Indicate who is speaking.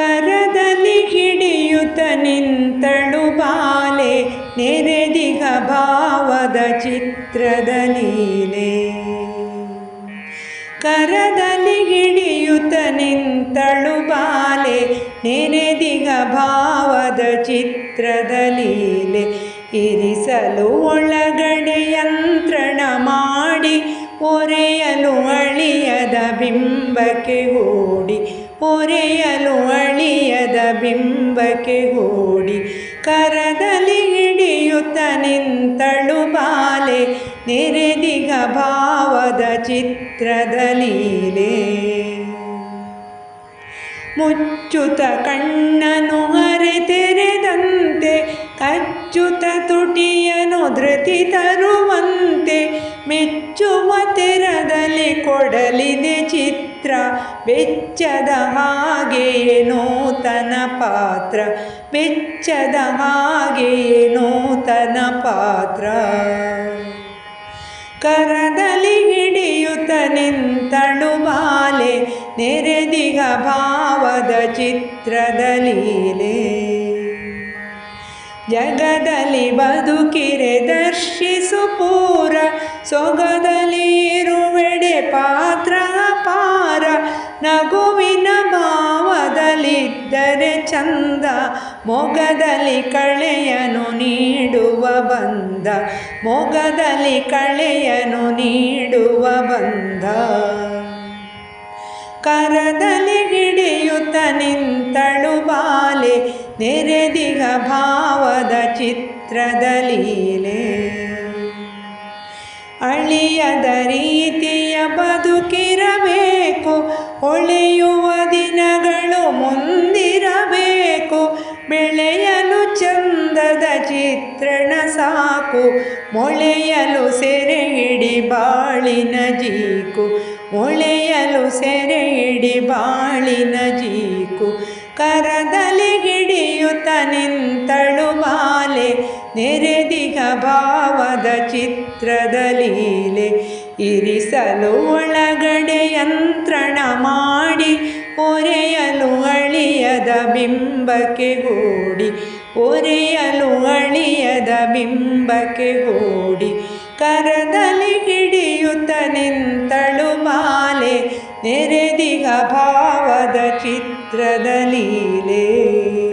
Speaker 1: ಕರದಲ್ಲಿ ಹಿಡಿಯುತ್ತ ನಿಂತಳು ಬಾಲೆ, ನೆರೆದಿಗ ಭಾವದ ಚಿತ್ರದ ಲೀಲೆ. ಕರದಲ್ಲಿ ಹಿಡಿಯುತ್ತ ನಿಂತಳು ಬಾಲೆ ನೆನೆದಿಗ ಭಾವದ ಚಿತ್ರದ ಲೀಲೆ. ಇರಿಸಲು ಒಳಗಡೆ ಯಂತ್ರಣ ಮಾಡಿ, ಒರೆಯಲು ಅಳಿಯದ ಬಿಂಬಕ್ಕೆ ಹೂಡಿ ಒರೆಯಲು ಅಳಿಯದ ಬಿಂಬಕ್ಕೆ ಹೂಡಿ ಕರದಲ್ಲಿ ಹಿಡಿಯುತ್ತ ನಿಂತಳು ಬಾಲೆ ನೆರೆದಿಗ ಭಾವದ ಚಿತ್ರದ ಲೀಲೆ. ಮುಚ್ಚುತ ಕಣ್ಣನು ಅರೆ ತೆರೆದಂತೆ ಕಚ್ಚುತ ತುಟಿಯನು ಧೃತಿ ತರುವಂತೆ, ಮೆಚ್ಚುವ ತೆರದಲ್ಲಿ ಕೊಡಲಿದೆ ಚಿತ್ರ ಬೆಚ್ಚದ ಹಾಗೆಯೇ ನೂತನ ಪಾತ್ರ. ಬೆಚ್ಚದ ಹಾಗೆಯೇ ನೂತನ ಪಾತ್ರ. ಕರದಲ್ಲಿ ಹಿಡಿಯುತ್ತ ನಿಂತಳು ಬಾಲೆ, ನೆರೆದಿಗ ಭಾವದ ಚಿತ್ರದ ಲೀಲೆ. ಜಗದಲ್ಲಿ ಬದುಕಿರೆ ದರ್ಶಿಸು ಪೂರ, ಸೊಗದಲ್ಲಿ ಇರುವೆಡೆ ಪಾತ್ರ. ನಗುವಿನ ಭಾವದಲ್ಲಿದ್ದರೆ ಚಂದ, ಮೊಗದಲ್ಲಿ ಕಳೆಯನು ನೀಡುವ ಬಂದ, ಮೊಗದಲ್ಲಿ ಕಳೆಯನು ನೀಡುವ ಬಂದ. ಕರದಲ್ಲಿ ಹಿಡಿಯುತ್ತ ನಿಂತಳು ಬಾಲೆ, ನೆರೆದಿಗ ಭಾವದ ಚಿತ್ರದ ಲೀಲೆ. ಅಳಿಯದ ರೀತಿಯ ಬದುಕಿರಬೇಕು ಹೊಳೆಯುವ ದಿನಗಳು ಮುಂದಿರಬೇಕು. ಬೆಳೆಯಲು ಚಂದದ ಚಿತ್ರಣ ಸಾಕು. ಮೊಳೆಯಲು ಸೆರೆ ಹಿಡಿ ಬಾಳಿನ ಜೀಕು. ಮೊಳೆಯಲು ಸೆರೆ ಹಿಡಿ ಬಾಳಿನ ಜೀಕು. ಕರದಲ್ಲಿ ಹಿಡಿಯುತ್ತ ನಿಂತಳು ಬಾಲೆ. ನೆರೆದಿಗ ಭಾವದ ಚಿತ್ರದ ಲೀಲೆ. ಇರಿಸಲು ಒಳಗಡೆ ಯಂತ್ರಣ ಮಾಡಿ, ಒರೆಯಲು ಅಳಿಯದ ಬಿಂಬಕ್ಕೆ ಗೂಡಿ ಒರೆಯಲು ಅಳಿಯದ ಬಿಂಬಕ್ಕೆ ಗೂಡಿ ಕರದಲ್ಲಿ ಹಿಡಿಯುತ್ತ ನಿಂತಳು ಮಾಲೆ ನೆರೆದಿಗ ಭಾವದ ಚಿತ್ರದ ಲೀಲೆ.